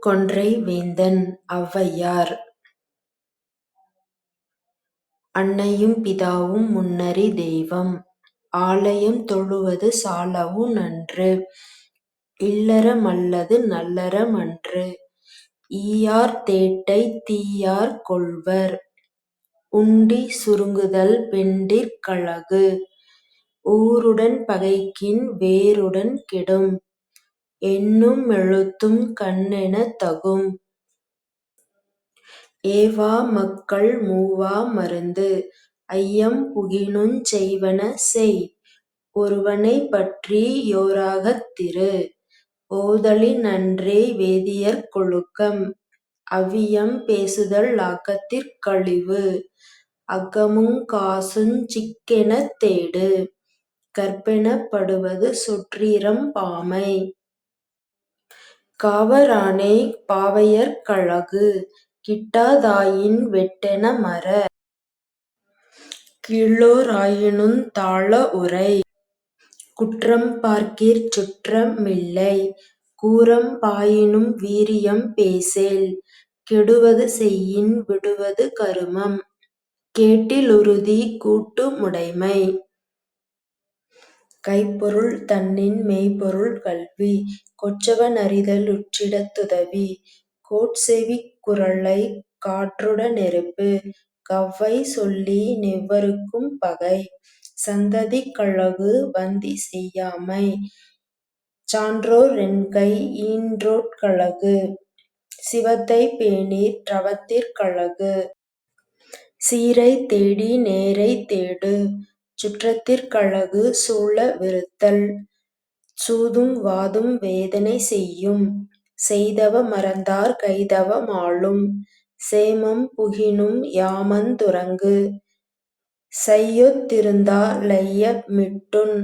கொன்றை வேந்தன் ஔவையார். அன்னையும் பிதாவும் முன்னறி தெய்வம். ஆலயம் தொழுவது சாலவு நன்று. இல்லறம் அல்லது நல்லற ஈயார் தேட்டை தீயார் கொள்வர். உண்டி சுருங்குதல் பெண்டிர்க் கழகு. ஊருடன் பகைக்கின் வேருடன் கெடும். எண்ணு எழுத்தும் கண்ணெனத் தகும். ஏவா மக்கள் மூவா மருந்து ஐயம் புகினுஞ் செய்வன செய். ஒருவனைப் பற்றி யோராகத் திரு. ஓதலின் நன்றே வேதியற் கொழுக்கம் அவ்வியம் பேசுதல் ஆக்கத்திற் கழிவு. அகமுங் காசுஞ் சிக்கெனத் தேடு. கற்பெனப் படுவது பாமை. காவ பாவையர் பாவையர்க் கழகு கிட்டாதாயின் வெட்டென மற. கீழோ ராயினுந் தாழ உரை குற்றம் பார்க்கிற் சுற்ற மில்லை கூரம் பாயினும் வீரியம் பேசேல். கெடுவது செய்யின் விடுவது கருமம் கேட்டி லுறுதி கூட்டு முடைமை. கைப்பொருள் தன்னின் மெய்ப்பொருள் கல்வி கொச்சவன் அறிதல் லுற்றிடத் துதவி. கோட்செவிக் குரலைக் காற்றுட நெருப்பு கவ்வை சொல்லி னெவர்க்கும் பகை. சந்ததிக் கழகு வந்தி செய்யாமை சான்றோர் ரென்கை யீன்றோட் கழகு. சிவத்தைப் பேணிற் றவத்திற் கழகு. சீரைத் தேடி நேரைத் தேடு. சுற்றத்திற்கழகு சூழ விருத்தல் சூதும் வாதும் வேதனை செய்யும். செய்தவ மறந்தார் கைதவ மாலும். சேமம் புகினும் யாமந் துரங்கு சையொத் திருந்தா லைய மிட்டுண்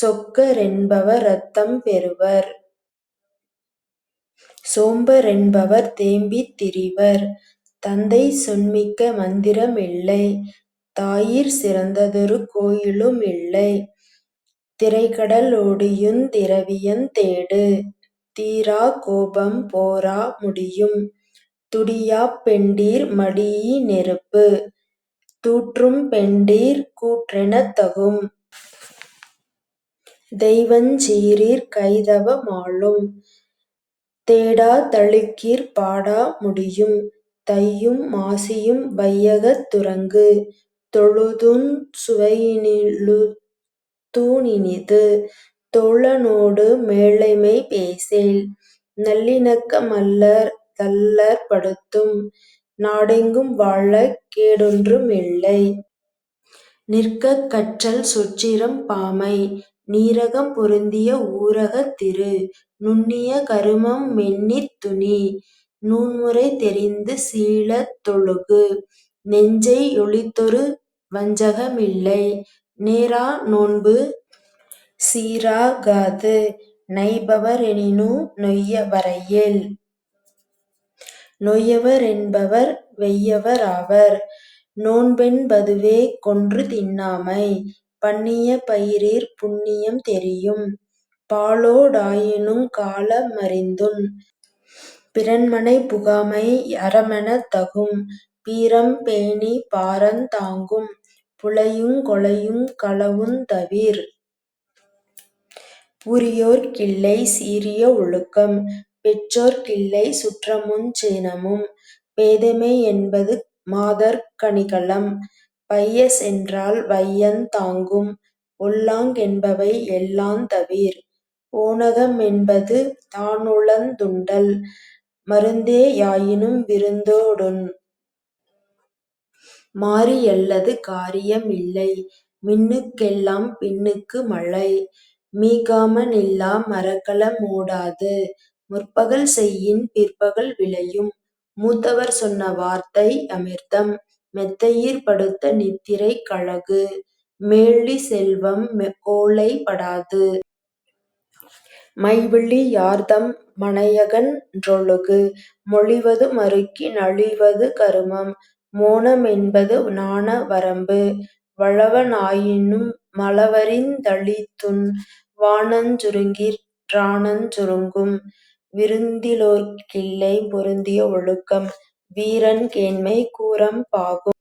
சொக்கரென்பவர் ரத்தம் பெறுவர். சோம்ப ரென்பவர் தேம்பித் திரிவர். தந்தை சொன்மிக்க மந்திர மில்லை தாயிற் சிறந்ததொரு கோயிலு மில்லை. திரைகட லோடியுந் திரவியந் தேடு. தீராக் கோபம் போரா முடியும். துடியாப் பெண்டிர் மடியி நெருப்பு. தூற்றும் பெண்டிர் கூற்றெனத் தகும். தெய்வஞ் சீறிற் கைதவ மாலும். தேடா தழுக்கிற் பாடா முடியும். தையும் மாசியும் வையகத் துறங்கு. தொழுதுன் சுவையினிலு தூணினிது. தோழ மேலைமை பேசேல். நல்லிணக்க மல்லர் தல்லற் படுத்தும். நாடெங்கும் வாழக் கேடொன்று மில்லை. நிற்கக் கற்றல் சுற்றிரம் பாமை. நீரகம் பொருந்திய ஊரகத் திரு. நுண்ணிய கருமம் மெண்ணித் துணி. நூன்முறை தெரிந்து சீலத் தொழுகு. நெஞ்சை யொளித்தொரு வஞ்சகமில்லை நேரா நோன்பு சீரா காது. நொய்யவரையில் ரெனினு நொய்ய வரையேல். நொய்யவ ரென்பவர் கொன்று தின்னாமை. பண்ணிய பயிரிற் புண்ணியம் தெரியும். பாலோடாயினும் கால புகாமை அரமெனத் தகும். பீரம் பேணிப் பாரந் தாங்கும். புலையுங் கொலையுங் களவுந் தவிர். உரியோர் கில்லை சீரிய ஒழுக்கம். பெற்றோர்க் கில்லை சுற்றமுஞ் சினமும். பேதைமை என்பது மாதர்க் கணிகலம். பைய சென்றால் வையந் தாங்கும். ஒல்லாங் கென்பவை எல்லாந் தவிர். ஓனகம் என்பது தானுளந் துண்டல் மருந்தே யாயினும் விருந்தோடுன் மாரி யல்லது காரிய மில்லை பின்னுக்கு மழை. மீகாம னில்லா மரக்கல மூடாது. முற்பகல் செய்யின் பிற்பகல் விளையும். மூத்தவர் சொன்ன வார்த்தை யமிர்தம். மெத்தையிற் படுத்த நித்திரைக் கழகு. மேள்ளி செல்வம் கோலை படாது. மைவிழி யார்தம் மனையகன் றொழுகு. மொழிவது மறுக்கி னழிவது கருமம். மோனம் என்பது நாண வரம்பு. வளவ னாயினு மளவறிந் தளித்துண். வானஞ் சுருங்கிற் றானஞ் சுருங்கும். விருந்திலோர்க் கில்லை பொருந்திய ஒழுக்கம். வீரன் கேண்மை கூரம் பாகும்.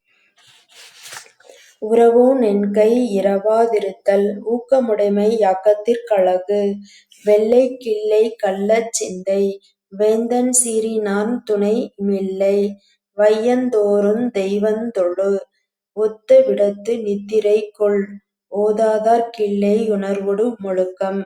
உரவோ னென்கை யிரவா திருத்தல் ஊக்கமுடைமை யாக்கத்திற் கழகு. கிள்ளை கள்ளச் சிந்தை வேந்தன் சீறினான் துணைமில்லை வையந்தோறுந் தெய்வந்தொழு ஒத்த விடத்து நித்திரை கொள் ஓதாதார்க் கில்லை யுணர்வொடு மொழுக்கம்.